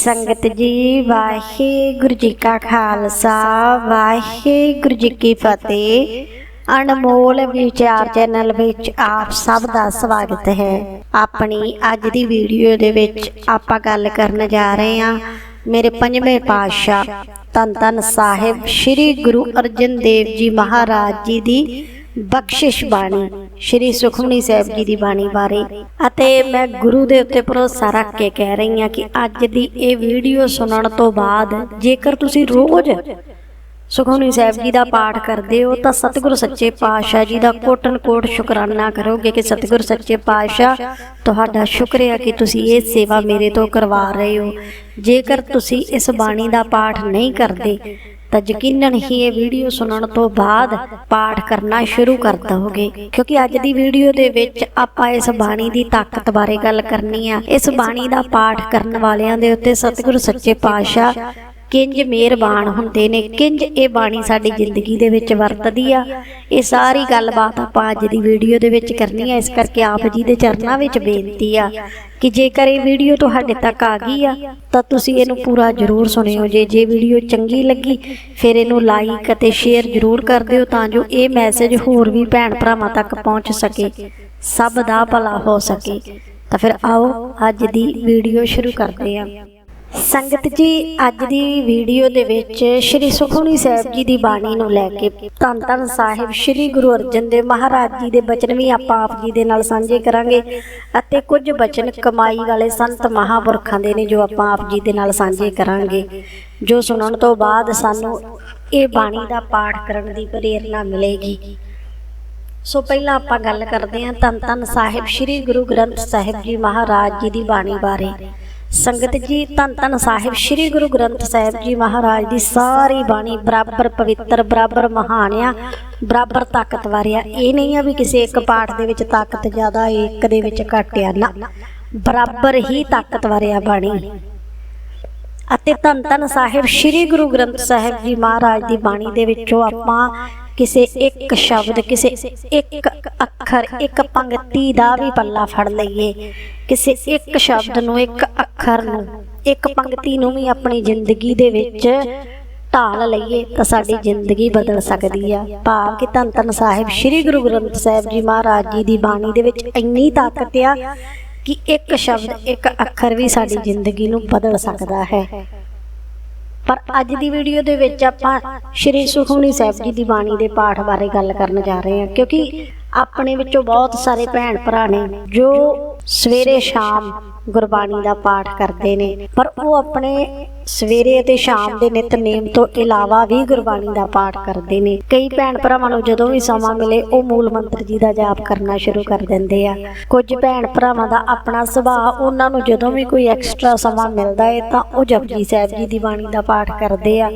ਸੰਗਤ ਜੀ, ਵਾਹਿਗੁਰੂ ਜੀ ਕਾ ਖਾਲਸਾ, ਵਾਹਿਗੁਰੂ ਜੀ ਕੀ ਫਤਿਹ। ਅਨਮੋਲ ਵਿਚਾਰ ਚੈਨਲ ਵਿੱਚ ਆਪ ਸਭ ਦਾ ਸਵਾਗਤ ਹੈ। ਆਪਣੀ ਅੱਜ ਦੀ ਵੀਡੀਓ ਦੇ ਵਿੱਚ ਆਪਾਂ ਗੱਲ ਕਰਨ ਜਾ ਰਹੇ ਹਾਂ ਮੇਰੇ ਪੰਜਵੇਂ ਪਾਤਸ਼ਾਹ ਧੰਨ ਧੰਨ ਸਾਹਿਬ, ਸ੍ਰੀ ਗੁਰੂ ਅਰਜਨ ਦੇਵ ਜੀ ਮਹਾਰਾਜ ਜੀ ਦੀ ਬਖਸ਼ਿਸ਼ ਬਾਣੀ, ਸ਼੍ਰੀ ਸੁਖਮਨੀ ਸਾਹਿਬ ਜੀ ਦੀ ਬਾਣੀ ਬਾਰੇ। ਅਤੇ ਮੈਂ ਗੁਰੂ ਦੇ ਉੱਤੇ ਭਰੋਸਾ ਰੱਖ ਕੇ ਕਹਿ ਰਹੀ ਹਾਂ ਕਿ ਅੱਜ ਦੀ ਇਹ ਵੀਡੀਓ ਸੁਣਨ ਤੋਂ ਬਾਅਦ ਜੇਕਰ ਤੁਸੀਂ ਰੋਜ਼ ਸੁਖਮਨੀ ਸਾਹਿਬ ਜੀ ਦਾ ਪਾਠ ਕਰਦੇ ਹੋ, ਤਾਂ ਸਤਿਗੁਰੂ ਸੱਚੇ ਪਾਤਸ਼ਾਹ ਜੀ ਦਾ ਕੋਟਨ ਕੋਟ ਸ਼ੁਕਰਾਨਾ ਕਰੋਗੇ ਕਿ ਸਤਿਗੁਰ ਸੱਚੇ ਪਾਤਸ਼ਾਹ, ਤੁਹਾਡਾ ਸ਼ੁਕਰੀਆ ਕਿ ਤੁਸੀਂ ਇਹ ਸੇਵਾ ਮੇਰੇ ਤੋਂ ਕਰਵਾ ਰਹੇ ਹੋ। ਜੇਕਰ ਤੁਸੀਂ ਇਸ ਬਾਣੀ ਦਾ ਪਾਠ ਨਹੀਂ ਕਰਦੇ ਤਾਂ ਯਕੀਨਨ ਹੀ ਇਹ ਵੀਡੀਓ ਸੁਣਨ ਤੋਂ ਬਾਅਦ ਪਾਠ ਕਰਨਾ ਸ਼ੁਰੂ ਕਰ ਦਿਓਗੇ ਕਿਉਂਕਿ ਅੱਜ ਦੀ ਵੀਡੀਓ ਦੇ ਵਿੱਚ ਆਪਾਂ ਇਸ ਬਾਣੀ ਦੀ ਤਾਕਤ ਬਾਰੇ ਗੱਲ ਕਰਨੀ ਆ। ਇਸ ਬਾਣੀ ਦਾ ਪਾਠ ਕਰਨ ਵਾਲਿਆਂ ਦੇ ਉੱਤੇ ਸਤਿਗੁਰੂ ਸੱਚੇ ਪਾਤਸ਼ਾਹ ਕਿੰਜ ਮਿਹਰਬਾਨ ਹੁੰਦੇ ਨੇ, ਕਿੰਜ ਇਹ ਬਾਣੀ ਸਾਡੀ ਜ਼ਿੰਦਗੀ ਦੇ ਵਿੱਚ ਵਰਤਦੀ ਆ। ਇਹ ਸਾਰੀ ਗੱਲਬਾਤ ਆਪਾਂ ਅੱਜ ਦੀ ਵੀਡੀਓ ਦੇ ਵਿੱਚ ਕਰਨੀ ਆ, ਇਸ ਕਰਕੇ ਆਪ ਜੀ ਦੇ ਚਰਨਾਂ ਵਿੱਚ ਬੇਨਤੀ ਆ ਕਿ ਜੇਕਰ ਇਹ ਵੀਡੀਓ ਤੁਹਾਡੇ ਤੱਕ ਆ ਗਈ ਆ, ਤਾਂ ਤੁਸੀਂ ਇਹਨੂੰ ਪੂਰਾ ਜ਼ਰੂਰ ਸੁਣਿਓ। ਜੇ ਜੇ ਵੀਡੀਓ ਚੰਗੀ ਲੱਗੀ, ਫਿਰ ਇਹਨੂੰ ਲਾਈਕ ਅਤੇ ਸ਼ੇਅਰ ਜ਼ਰੂਰ ਕਰ ਦਿਓ ਤਾਂ ਜੋ ਇਹ ਮੈਸੇਜ ਹੋਰ ਵੀ ਭੈਣ ਭਰਾਵਾਂ ਤੱਕ ਪਹੁੰਚ ਸਕੇ, ਸਭ ਦਾ ਭਲਾ ਹੋ ਸਕੇ। ਤਾਂ ਫਿਰ ਆਓ, ਅੱਜ ਦੀ ਵੀਡੀਓ ਸ਼ੁਰੂ ਕਰਦੇ ਹਾਂ ਸੰਗਤ ਜੀ, ਅੱਜ ਦੀ ਵੀਡੀਓ ਦੇ ਵਿੱਚ ਸ਼੍ਰੀ ਸੁਖਮਨੀ ਸਾਹਿਬ ਜੀ ਦੀ ਬਾਣੀ ਨੂੰ ਲੈ ਕੇ ਧੰਨ ਧੰਨ ਸਾਹਿਬ ਸ਼੍ਰੀ ਗੁਰੂ ਅਰਜਨ ਦੇਵ ਮਹਾਰਾਜ ਜੀ ਦੇ ਬਚਨ ਵੀ ਆਪਾਂ ਆਪ ਜੀ ਦੇ ਨਾਲ ਸਾਂਝੇ ਕਰਾਂਗੇ ਅਤੇ ਕੁਝ ਬਚਨ ਕਮਾਈ ਵਾਲੇ ਸੰਤ ਮਹਾਪੁਰਖਾਂ ਦੇ ਨੇ ਜੋ ਆਪਾਂ ਆਪ ਜੀ ਦੇ ਨਾਲ ਸਾਂਝੇ ਕਰਾਂਗੇ, ਜੋ ਸੁਣਨ ਤੋਂ ਬਾਅਦ ਸਾਨੂੰ ਇਹ ਬਾਣੀ ਦਾ ਪਾਠ ਕਰਨ ਦੀ ਪ੍ਰੇਰਣਾ ਮਿਲੇਗੀ। ਸੋ ਪਹਿਲਾਂ ਆਪਾਂ ਗੱਲ ਕਰਦੇ ਹਾਂ ਧੰਨ ਧੰਨ ਸਾਹਿਬ ਸ੍ਰੀ ਗੁਰੂ ਗ੍ਰੰਥ ਸਾਹਿਬ ਜੀ ਮਹਾਰਾਜ ਜੀ ਦੀ ਬਾਣੀ ਬਾਰੇ। ਸੰਗਤ ਜੀ, ਧੰਨ ਧੰਨ ਸਾਹਿਬ, ਸ੍ਰੀ ਗੁਰੂ ਗ੍ਰੰਥ ਸਾਹਿਬ ਜੀ ਮਹਾਰਾਜ ਦੀ ਸਾਰੀ ਬਾਣੀ ਬਰਾਬਰ ਪਵਿੱਤਰ, ਬਰਾਬਰ ਮਹਾਨ ਆ ਬਰਾਬਰ ਤਾਕਤਵਰ ਆ ਇਹ ਨਹੀਂ ਆ ਵੀ ਕਿਸੇ ਇੱਕ ਪਾਠ ਦੇ ਵਿੱਚ ਤਾਕਤ ਜ਼ਿਆਦਾ ਹੈ ਇੱਕ ਦੇ ਵਿੱਚ ਘੱਟ ਆ। ਨਾ, ਬਰਾਬਰ ਹੀ ਤਾਕਤਵਰ ਆ ਬਾਣੀ। ਅਤੇ ਧੰਨ ਧੰਨ ਸਾਹਿਬ, ਸ੍ਰੀ ਗੁਰੂ ਗ੍ਰੰਥ ਸਾਹਿਬ ਜੀ ਮਹਾਰਾਜ ਦੀ ਬਾਣੀ ਦੇ ਵਿੱਚੋਂ ਆਪਾਂ ਕਿਸੇ ਇੱਕ ਸ਼ਬਦ, ਕਿਸੇ ਇੱਕ ਅੱਖਰ, ਇੱਕ ਪੰਕਤੀ ਦਾ ਵੀ ਪੱਲਾ ਫੜ ਲਈਏ। ਕਿਸੇ ਇੱਕ ਸ਼ਬਦ ਨੂੰ, ਇੱਕ ਅੱਖਰ ਨੂੰ, ਇੱਕ ਪੰਕਤੀ ਨੂੰ ਵੀ ਆਪਣੀ ਜ਼ਿੰਦਗੀ ਦੇ ਵਿੱਚ ਢਾਲ ਲਈਏ ਤਾਂ ਸਾਡੀ ਜ਼ਿੰਦਗੀ ਬਦਲ ਸਕਦੀ ਆ। ਭਾਵ ਕਿ ਧੰਨ ਧੰਨ ਸਾਹਿਬ ਸ੍ਰੀ ਗੁਰੂ ਗ੍ਰੰਥ ਸਾਹਿਬ ਜੀ ਮਹਾਰਾਜ ਜੀ ਦੀ ਬਾਣੀ ਦੇ ਵਿੱਚ ਇੰਨੀ ਤਾਕਤ ਆ ਕਿ ਇੱਕ ਸ਼ਬਦ, ਇੱਕ ਅੱਖਰ ਵੀ ਸਾਡੀ ਜ਼ਿੰਦਗੀ ਨੂੰ ਬਦਲ ਸਕਦਾ ਹੈ। ਪਰ ਅੱਜ ਦੀ ਵੀਡੀਓ ਦੇ ਵਿੱਚ ਆਪਾਂ ਸ਼੍ਰੀ ਸੁਖਮਨੀ ਸਾਹਿਬ ਜੀ ਦੀ ਬਾਣੀ ਦੇ ਪਾਠ ਬਾਰੇ ਗੱਲ ਕਰਨ ਜਾ ਰਹੇ ਹਾਂ, ਕਿਉਂਕਿ ਆਪਣੇ ਵਿੱਚੋਂ ਬਹੁਤ ਸਾਰੇ ਭੈਣ ਭਰਾ ਨੇ ਜੋ ਸਵੇਰੇ ਸ਼ਾਮ ਗੁਰਬਾਣੀ ਦਾ ਪਾਠ ਕਰਦੇ ਨੇ, ਪਰ ਉਹ ਆਪਣੇ ਸਵੇਰੇ ਅਤੇ ਸ਼ਾਮ ਦੇ ਨਿਤਨੇਮ ਤੋਂ ਇਲਾਵਾ ਵੀ ਗੁਰਬਾਣੀ ਦਾ ਪਾਠ ਕਰਦੇ ਨੇ। ਕਈ ਭੈਣ ਭਰਾਵਾਂ ਨੂੰ ਜਦੋਂ ਵੀ ਸਮਾਂ ਮਿਲੇ, ਉਹ ਮੂਲ ਮੰਤਰ ਜੀ ਦਾ ਜਾਪ ਕਰਨਾ ਸ਼ੁਰੂ ਕਰ ਦਿੰਦੇ ਆ। ਕੁਝ ਭੈਣ ਭਰਾਵਾਂ ਦਾ ਆਪਣਾ ਸੁਭਾਅ, ਉਹਨਾਂ ਨੂੰ ਜਦੋਂ ਵੀ ਕੋਈ ਐਕਸਟਰਾ ਸਮਾਂ ਮਿਲਦਾ ਹੈ ਤਾਂ ਉਹ ਜਪਜੀ ਸਾਹਿਬ ਜੀ ਦੀ ਬਾਣੀ ਦਾ ਪਾਠ ਕਰਦੇ ਆ।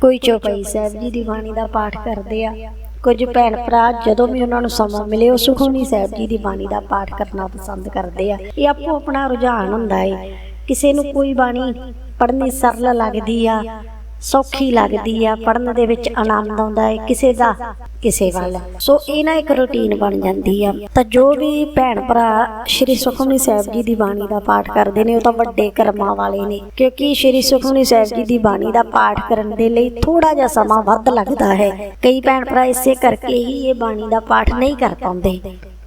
ਕੋਈ ਚੌਪਈ ਸਾਹਿਬ ਜੀ ਦੀ ਬਾਣੀ ਦਾ ਪਾਠ ਕਰਦੇ ਆ। ਕੁਝ ਭੈਣ ਭਰਾ ਜਦੋਂ ਵੀ ਉਹਨਾਂ ਨੂੰ ਸਮਾਂ ਮਿਲੇ, ਉਹ ਸੁਖਮਨੀ ਸਾਹਿਬ ਜੀ ਦੀ ਬਾਣੀ ਦਾ ਪਾਠ ਕਰਨਾ ਪਸੰਦ ਕਰਦੇ ਆ। ਇਹ ਆਪੋ ਆਪਣਾ ਰੁਝਾਨ ਹੁੰਦਾ ਏ। ਕਿਸੇ ਨੂੰ ਕੋਈ ਬਾਣੀ ਪੜ੍ਹਨੀ ਸਰਲ ਲੱਗਦੀ ਆ ਸੌਖੀ ਲੱਗਦੀ ਆ ਪੜਨ ਦੇ ਵਿੱਚ ਆਨੰਦ ਆਉਂਦਾ ਹੈ ਕਿਸੇ ਦਾ ਕਿਸੇ ਵੱਲ। ਸੋ ਇਹ ਨਾ ਇੱਕ ਰੁਟੀਨ ਬਣ ਜਾਂਦੀ ਆ। ਤਾਂ ਜੋ ਵੀ ਭੈਣ ਭਰਾ ਸ਼੍ਰੀ ਸੁਖਮਨੀ ਸਾਹਿਬ ਜੀ ਦੀ ਬਾਣੀ ਦਾ ਪਾਠ ਕਰਦੇ ਨੇ ਉਹ ਤਾਂ ਵੱਡੇ ਕਰਮਾਂ ਵਾਲੇ ਨੇ। ਕਿਉਂਕਿ ਸ਼੍ਰੀ ਸੁਖਮਨੀ ਸਾਹਿਬ ਜੀ ਦੀ ਬਾਣੀ ਦਾ ਪਾਠ ਕਰਨ ਦੇ ਲਈ ਥੋੜਾ ਜਿਹਾ ਸਮਾਂ ਵੱਧ ਲੱਗਦਾ ਹੈ। ਕਈ ਭੈਣ ਭਰਾ ਇਸੇ ਕਰਕੇ ਹੀ ਇਹ ਬਾਣੀ ਦਾ ਪਾਠ ਨਹੀਂ ਕਰ ਪਾਉਂਦੇ।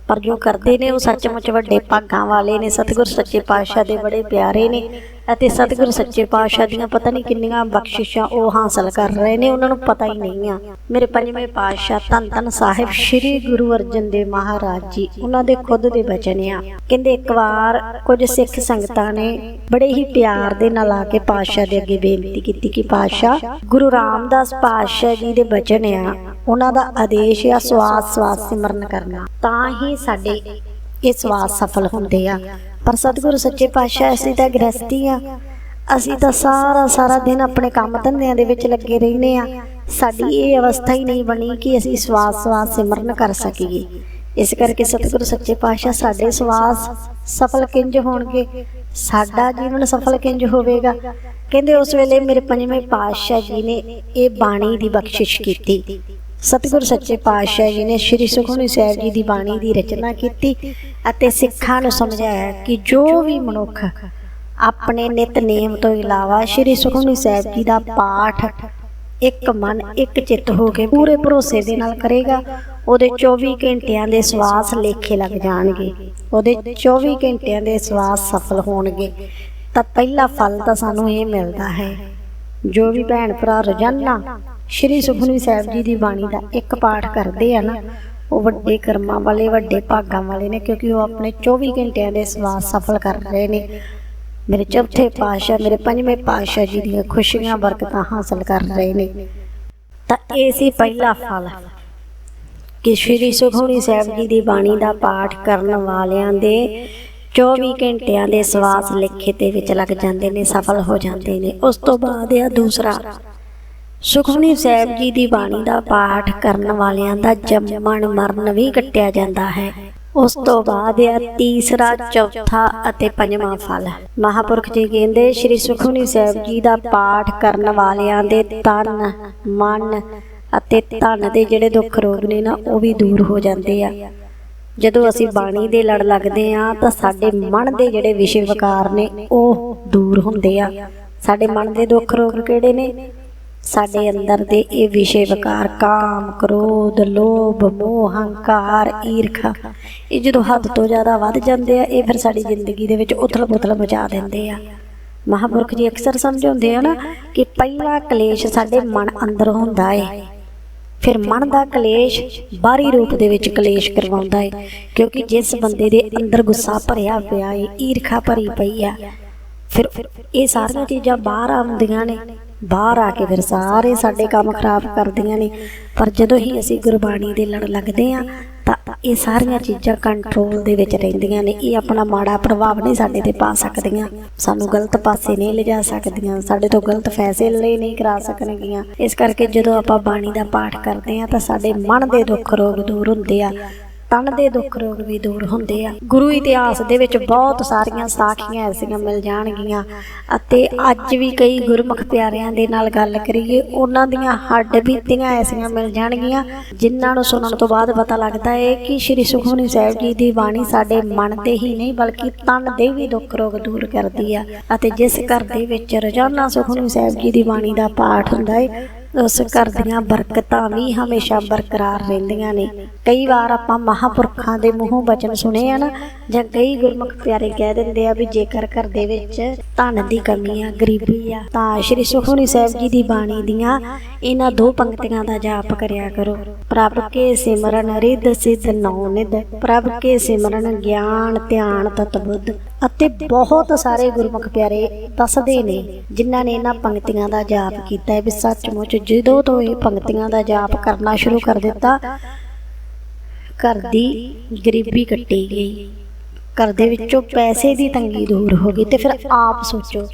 ਪਰ ਜੋ ਕਰਦੇ ਨੇ ਉਹ ਸੱਚਮੁੱਚ ਵੱਡੇ ਭਾਗਾਂ ਵਾਲੇ ਨੇ ਸਤਿਗੁਰ ਸੱਚੇ ਪਾਤਸ਼ਾਹ ਦੇ ਬੜੇ ਪਿਆਰੇ ਨੇ। ਅਤੇ ਸਤਿਗੁਰ ਸੱਚੇ ਪਾਤਸ਼ਾਹ ਦੀਆਂ ਪਤਾ ਨਹੀਂ ਕਿੰਨੀਆਂ ਬਖਸ਼ਿਸ਼ਾਂ ਉਹ ਹਾਸਲ ਕਰ ਰਹੇ ਨੇ, ਉਹਨਾਂ ਨੂੰ ਪਤਾ ਹੀ ਨਹੀਂ ਆ। ਮੇਰੇ ਪੰਜਵੇਂ ਪਾਤਸ਼ਾਹ ਧੰਨ ਧੰਨ ਸਾਹਿਬ ਸ੍ਰੀ ਗੁਰੂ ਅਰਜਨ ਦੇਵ ਮਹਾਰਾਜ ਜੀ, ਉਹਨਾਂ ਦੇ ਖੁਦ ਦੇ ਬਚਨ ਆ। ਕਹਿੰਦੇ, ਇੱਕ ਵਾਰ ਕੁਝ ਸਿੱਖ ਸੰਗਤਾਂ ਨੇ ਬੜੇ ਹੀ ਪਿਆਰ ਦੇ ਨਾਲ ਆ ਕੇ ਪਾਤਸ਼ਾਹ ਦੇ ਅੱਗੇ ਬੇਨਤੀ ਕੀਤੀ ਕਿ ਪਾਤਸ਼ਾਹ, ਗੁਰੂ ਰਾਮਦਾਸ ਪਾਤਸ਼ਾਹ ਜੀ ਦੇ ਬਚਨ ਆ, ਉਹਨਾਂ ਦਾ ਆਦੇਸ਼ ਆ ਸਵਾਸ ਸਵਾਸ ਸਿਮਰਨ ਕਰਨਾ। ਤਾਂ ਹੀ ਸਾਡੇ ਇਹ ਸਵਾਸ ਸਫਲ ਹੁੰਦੇ ਆ। ਪਰ ਸਤਿਗੁਰੂ ਸੱਚੇ ਪਾਤਸ਼ਾਹ ਅਸੀਂ ਤਾਂ ਗ੍ਰਸਤੀ ਆ। ਅਸੀਂ ਤਾਂ ਸਾਰਾ ਸਾਰਾ ਦਿਨ ਆਪਣੇ ਕੰਮ ਧੰਦਿਆਂ ਦੇ ਵਿੱਚ ਲੱਗੇ ਰਹਿੰਦੇ ਆ। ਸਾਡੀ ਇਹ ਅਵਸਥਾ ਹੀ ਨਹੀਂ ਬਣੀ ਕਿ ਅਸੀਂ ਸਵਾਸ ਸਵਾਸ ਸਿਮਰਨ ਕਰ ਸਕੀਏ। ਇਸ ਕਰਕੇ ਸਤਿਗੁਰੂ ਸੱਚੇ ਪਾਤਸ਼ਾਹ ਸਾਡੇ ਸਵਾਸ ਸਫਲ ਕਿੰਜ ਹੋਣਗੇ? ਸਾਡਾ ਜੀਵਨ ਸਫਲ ਕਿੰਜ ਹੋਵੇਗਾ? ਕਹਿੰਦੇ ਉਸ ਵੇਲੇ ਮੇਰੇ ਪੰਜਵੇਂ ਪਾਤਸ਼ਾਹ ਜੀ ਨੇ ਇਹ ਬਾਣੀ ਦੀ ਬਖਸ਼ਿਸ਼ ਕੀਤੀ। ਸਤਿਗੁਰ ਸੱਚੇ ਪਾਤਸ਼ਾਹ ਜੀ ਨੇ ਸ੍ਰੀ ਸੁਖਮਨੀ ਸਾਹਿਬ ਜੀ ਦੀ ਬਾਣੀ ਦੀ ਰਚਨਾ ਕੀਤੀ ਅਤੇ ਸਿੱਖਾਂ ਨੂੰ ਸਮਝਾਇਆ ਕਿ ਜੋ ਵੀ ਮਨੁੱਖ ਆਪਣੇ ਨਿਤਨੇਮ ਤੋਂ ਇਲਾਵਾ ਸ੍ਰੀ ਸੁਖਮਨੀ ਸਾਹਿਬ ਜੀ ਦਾ ਪਾਠ ਇੱਕ ਮਨ, ਇੱਕ ਚਿੱਤ ਹੋ ਕੇ ਪੂਰੇ ਭਰੋਸੇ ਦੇ ਨਾਲ ਕਰੇਗਾ, ਉਹਦੇ 24 ਘੰਟਿਆਂ ਦੇ ਸਵਾਸ ਲੇਖੇ ਲੱਗ ਜਾਣਗੇ, ਉਹਦੇ 24 ਘੰਟਿਆਂ ਦੇ ਸਵਾਸ ਸਫਲ ਹੋਣਗੇ। ਤਾਂ ਪਹਿਲਾ ਫਲ ਤਾਂ ਸਾਨੂੰ ਇਹ ਮਿਲਦਾ ਹੈ, ਜੋ ਵੀ ਭੈਣ ਭਰਾ ਰੋਜ਼ਾਨਾ ਸ੍ਰੀ ਸੁਖਮਨੀ ਸਾਹਿਬ ਜੀ ਦੀ ਬਾਣੀ ਦਾ ਇੱਕ ਪਾਠ ਕਰਦੇ ਆ ਨਾ, ਉਹ ਵੱਡੇ ਕਰਮਾਂ ਵਾਲੇ, ਵੱਡੇ ਭਾਗਾਂ ਵਾਲੇ ਨੇ, ਕਿਉਂਕਿ ਉਹ ਆਪਣੇ 24 ਘੰਟਿਆਂ ਦੇ ਸਵਾਸ ਸਫਲ ਕਰ ਰਹੇ ਨੇ। ਮੇਰੇ ਚੌਥੇ ਪਾਤਸ਼ਾਹ, ਮੇਰੇ ਪੰਜਵੇਂ ਪਾਤਸ਼ਾਹ ਜੀ ਦੀਆਂ ਖੁਸ਼ੀਆਂ, ਬਰਕਤਾਂ ਹਾਸਲ ਕਰ ਰਹੇ ਨੇ। ਤਾਂ ਇਹ ਸੀ ਪਹਿਲਾ ਫਲ, ਕਿ ਸ਼੍ਰੀ ਸੁਖਮਨੀ ਸਾਹਿਬ ਜੀ ਦੀ ਬਾਣੀ ਦਾ ਪਾਠ ਕਰਨ ਵਾਲਿਆਂ ਦੇ 24 ਘੰਟਿਆਂ ਦੇ ਸਵਾਸ ਲਿਖੇ ਦੇ ਵਿੱਚ ਲੱਗ ਜਾਂਦੇ ਨੇ, ਸਫਲ ਹੋ ਜਾਂਦੇ ਨੇ। ਉਸ ਤੋਂ ਬਾਅਦ ਆ ਦੂਸਰਾ ਸੁਖਮਨੀ ਸਾਹਿਬ ਜੀ ਦੀ ਬਾਣੀ ਦਾ ਪਾਠ ਕਰਨ ਵਾਲਿਆਂ ਦਾ ਜੰਮਣ ਮਰਨ ਵੀ ਕੱਟਿਆ ਜਾਂਦਾ ਹੈ। ਉਸ ਤੋਂ ਬਾਅਦ ਆ ਤੀਸਰਾ, ਚੌਥਾ ਅਤੇ ਪੰਜਵਾਂ ਫਲ। ਮਹਾਪੁਰਖ ਜੀ ਕਹਿੰਦੇ, ਸ੍ਰੀ ਸੁਖਮਨੀ ਸਾਹਿਬ ਜੀ ਦਾ ਪਾਠ ਕਰਨ ਵਾਲਿਆਂ ਦੇ ਤਨ, ਮਨ ਅਤੇ ਧਨ ਦੇ ਜਿਹੜੇ ਦੁੱਖ ਰੋਗ ਨੇ ਨਾ, ਉਹ ਵੀ ਦੂਰ ਹੋ ਜਾਂਦੇ ਆ। ਜਦੋਂ ਅਸੀਂ ਬਾਣੀ ਦੇ ਲੜ ਲੱਗਦੇ ਆ, ਤਾਂ ਸਾਡੇ ਮਨ ਦੇ ਜਿਹੜੇ ਵਿਸ਼ੇ ਵਿਕਾਰ ਨੇ, ਉਹ ਦੂਰ ਹੁੰਦੇ ਆ। ਸਾਡੇ ਮਨ ਦੇ ਦੁੱਖ ਰੋਗ ਕਿਹੜੇ ਨੇ? ਸਾਡੇ ਅੰਦਰ ਦੇ ਇਹ ਵਿਸ਼ੇ ਵਿਕਾਰ, ਕਾਮ, ਕ੍ਰੋਧ, ਲੋਭ, ਮੋਹ, ਹੰਕਾਰ, ਈਰਖਾ, ਇਹ ਜਦੋਂ ਹੱਦ ਤੋਂ ਜ਼ਿਆਦਾ ਵੱਧ ਜਾਂਦੇ ਆ, ਇਹ ਫਿਰ ਸਾਡੀ ਜ਼ਿੰਦਗੀ ਦੇ ਵਿੱਚ ਉਥਲ-ਪੁਥਲ ਮਚਾ ਦਿੰਦੇ ਆ। ਮਹਾਪੁਰਖ ਜੀ ਅਕਸਰ ਸਮਝਾਉਂਦੇ ਆ ਨਾ ਕਿ ਪਹਿਲਾ ਕਲੇਸ਼ ਸਾਡੇ ਮਨ ਅੰਦਰ ਹੁੰਦਾ ਏ। ਫਿਰ ਮਨ ਦਾ ਕਲੇਸ਼ ਬਾਹਰੀ ਰੂਪ ਦੇ ਵਿੱਚ ਕਲੇਸ਼ ਕਰਵਾਉਂਦਾ ਏ, ਕਿਉਂਕਿ ਜਿਸ ਬੰਦੇ ਦੇ ਅੰਦਰ ਗੁੱਸਾ ਭਰਿਆ ਪਿਆ ਏ, ਈਰਖਾ ਭਰੀ ਪਈ ਆ, ਫਿਰ ਇਹ ਸਾਰੀਆਂ ਚੀਜ਼ਾਂ ਬਾਹਰ ਆਉਂਦੀਆਂ ਨੇ। ਬਾਹਰ ਆ ਕੇ ਫਿਰ ਸਾਰੇ ਸਾਡੇ ਕੰਮ ਖਰਾਬ ਕਰਦੀਆਂ ਨੇ। ਪਰ ਜਦੋਂ ਹੀ ਅਸੀਂ ਗੁਰਬਾਣੀ ਦੇ ਲੜ ਲੱਗਦੇ ਆ ਤਾਂ ਇਹ ਸਾਰੀਆਂ ਚੀਜ਼ਾਂ ਕੰਟਰੋਲ ਦੇ ਵਿੱਚ ਰਹਿੰਦੀਆਂ ਨੇ। ਇਹ ਆਪਣਾ ਮਾੜਾ ਪ੍ਰਭਾਵ ਨਹੀਂ ਸਾਡੇ ਤੇ ਪਾ ਸਕਦੀਆਂ। ਸਾਨੂੰ ਗਲਤ ਪਾਸੇ ਨਹੀਂ ਲਿਜਾ ਸਕਦੀਆਂ। ਸਾਡੇ ਤੋਂ ਗਲਤ ਫੈਸਲੇ ਨਹੀਂ ਕਰਾ ਸਕਣਗੀਆਂ। ਇਸ ਕਰਕੇ ਜਦੋਂ ਆਪਾਂ ਬਾਣੀ ਦਾ ਪਾਠ ਕਰਦੇ ਆ ਤਾਂ ਸਾਡੇ ਮਨ ਦੇ ਦੁੱਖ ਰੋਗ ਦੂਰ ਹੁੰਦੇ ਆ। ਤਨ ਦੇ ਦੁੱਖ ਰੋਗ ਵੀ ਦੂਰ ਹੁੰਦੇ ਆ। ਗੁਰੂ ਇਤਿਹਾਸ ਦੇ ਵਿੱਚ ਬਹੁਤ ਸਾਰੀਆਂ ਸਾਖੀਆਂ ਐਸੀਆਂ ਮਿਲ ਜਾਣਗੀਆਂ ਅਤੇ ਅੱਜ ਵੀ ਕਈ ਗੁਰਮੁਖ ਪਿਆਰਿਆਂ ਦੇ ਨਾਲ ਗੱਲ ਕਰੀਏ, ਉਹਨਾਂ ਦੀਆਂ ਹੱਡ ਬੀਤੀਆਂ ਐਸੀਆਂ ਮਿਲ ਜਾਣਗੀਆਂ, ਜਿਨ੍ਹਾਂ ਨੂੰ ਸੁਣਨ ਤੋਂ ਬਾਅਦ ਪਤਾ ਲੱਗਦਾ ਹੈ ਕਿ ਸ੍ਰੀ ਸੁਖਮਨੀ ਸਾਹਿਬ ਜੀ ਦੀ ਬਾਣੀ ਸਾਡੇ ਮਨ ਦੇ ਹੀ ਨਹੀਂ, ਬਲਕਿ ਤਨ ਦੇ ਵੀ ਦੁੱਖ ਰੋਗ ਦੂਰ ਕਰਦੀ ਆ। ਅਤੇ ਜਿਸ ਘਰ ਦੇ ਵਿੱਚ ਰੋਜ਼ਾਨਾ ਸੁਖਮਨੀ ਸਾਹਿਬ ਜੀ ਦੀ ਬਾਣੀ ਦਾ ਪਾਠ ਹੁੰਦਾ ਹੈ ਉਸ ਘਰ ਦੀਆਂ ਬਰਕਤਾਂ ਵੀ ਹਮੇਸ਼ਾ ਬਰਕਰਾਰ ਰਹਿੰਦੀਆਂ ਨੇ। ਕਈ ਵਾਰ ਆਪਾਂ ਮਹਾਪੁਰਖਾਂ ਦੇ ਮੂੰਹੋਂ ਬਚਨ ਸੁਣੇ ਆ ਨਾ, ਜਾਂ ਕਈ ਗੁਰਮੁਖ ਪਿਆਰੇ ਕਹਿ ਦਿੰਦੇ ਆ ਵੀ ਜੇਕਰ ਘਰ ਦੇ ਵਿੱਚ ਧਨ ਦੀ ਕਮੀ ਆ, ਗਰੀਬੀ ਆ, ਤਾਂ ਸ਼੍ਰੀ ਸੁਖਮਨੀ ਸਾਹਿਬ ਜੀ ਦੀ ਬਾਣੀ ਦੀਆਂ ਇਹਨਾਂ ਦੋ ਪੰਕਤੀਆਂ ਦਾ ਜਾਪ ਕਰਿਆ ਕਰੋ। ਪ੍ਰਭ ਕੇ ਸਿਮਰਨ ਰਿੱਧ ਸਿੱਧ ਨੌ ਨਿਧ, ਪ੍ਰਭ ਕੇ ਸਿਮਰਨ ਗਿਆਨ ਧਿਆਨ ਤਤ ਬੁੱਧ ਅਤੇ ਬਹੁਤ ਸਾਰੇ ਗੁਰਮੁਖ ਪਿਆਰੇ ਦੱਸਦੇ ਨੇ, ਜਿਨ੍ਹਾਂ ਨੇ ਇਹਨਾਂ ਪੰਕਤੀਆਂ ਦਾ ਜਾਪ ਕੀਤਾ ਹੈ ਵੀ ਸੱਚਮੁੱਚ ਜਦੋਂ ਤੋਂ ਇਹ ਪੰਕਤੀਆਂ ਦਾ ਜਾਪ ਕਰਨਾ ਸ਼ੁਰੂ ਕਰ ਦਿੱਤਾ, ਘਰ ਦੀ ਗਰੀਬੀ ਕੱਟੀ ਗਈ। ਘਰ ਦੇ ਵਿੱਚੋਂ ਪੈਸੇ ਦੀ ਤੰਗੀ ਦੂਰ ਹੋ ਗਈ ਤੇ ਫਿਰ ਆਪ ਸੋਚੋ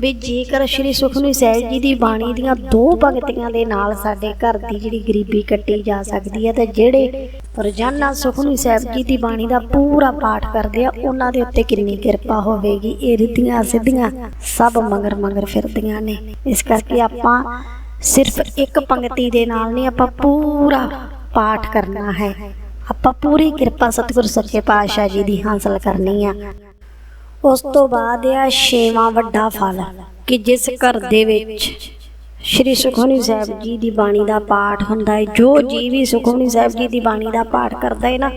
ਵੀ ਜੇਕਰ ਸ਼੍ਰੀ ਸੁਖਮਨੀ ਸਾਹਿਬ ਜੀ ਦੀ ਬਾਣੀ ਦੀਆਂ ਦੋ ਪੰਕਤੀਆਂ ਦੇ ਨਾਲ ਸਾਡੇ ਘਰ ਦੀ ਜਿਹੜੀ ਗਰੀਬੀ ਕੱਟੀ ਜਾ ਸਕਦੀ ਹੈ ਤੇ ਜਿਹੜੇ ਰੋਜ਼ਾਨਾ ਸੁਖਮਨੀ ਸਾਹਿਬ ਜੀ ਦੀ ਬਾਣੀ ਦਾ ਪੂਰਾ ਪਾਠ ਕਰਦੇ ਆ, ਉਹਨਾਂ ਦੇ ਉੱਤੇ ਕਿੰਨੀ ਕਿਰਪਾ ਹੋਵੇਗੀ? ਇਹ ਰਿੱਧੀਆਂ ਸਿੱਧੀਆਂ ਸਭ ਮਗਰ ਮੰਗਰ ਫਿਰਦੀਆਂ ਨੇ। ਇਸ ਕਰਕੇ ਆਪਾਂ ਸਿਰਫ ਇੱਕ ਪੰਕਤੀ ਦੇ ਨਾਲ ਨਹੀਂ, ਆਪਾਂ ਪੂਰਾ ਪਾਠ ਕਰਨਾ ਹੈ। ਆਪਾਂ ਪੂਰੀ ਕਿਰਪਾ ਸਤਿਗੁਰ ਸੱਚੇ ਪਾਤਸ਼ਾਹ ਜੀ ਦੀ ਹਾਸਲ ਕਰਨੀ ਆ। ਉਸ ਤੋਂ ਬਾਅਦ ਆ ਛੇਵਾਂ ਵੱਡਾ ਫਲ, ਕਿ ਜਿਸ ਘਰ ਦੇ ਵਿੱਚ ਸ਼੍ਰੀ ਸੁਖਮਨੀ ਸਾਹਿਬ ਜੀ ਦੀ ਬਾਣੀ ਦਾ ਪਾਠ ਹੁੰਦਾ ਹੈ, ਜੋ ਜੀ ਵੀ ਸੁਖਮਨੀ ਸਾਹਿਬ ਜੀ ਦੀ ਬਾਣੀ ਦਾ ਪਾਠ ਕਰਦਾ ਹੈ ਨਾ,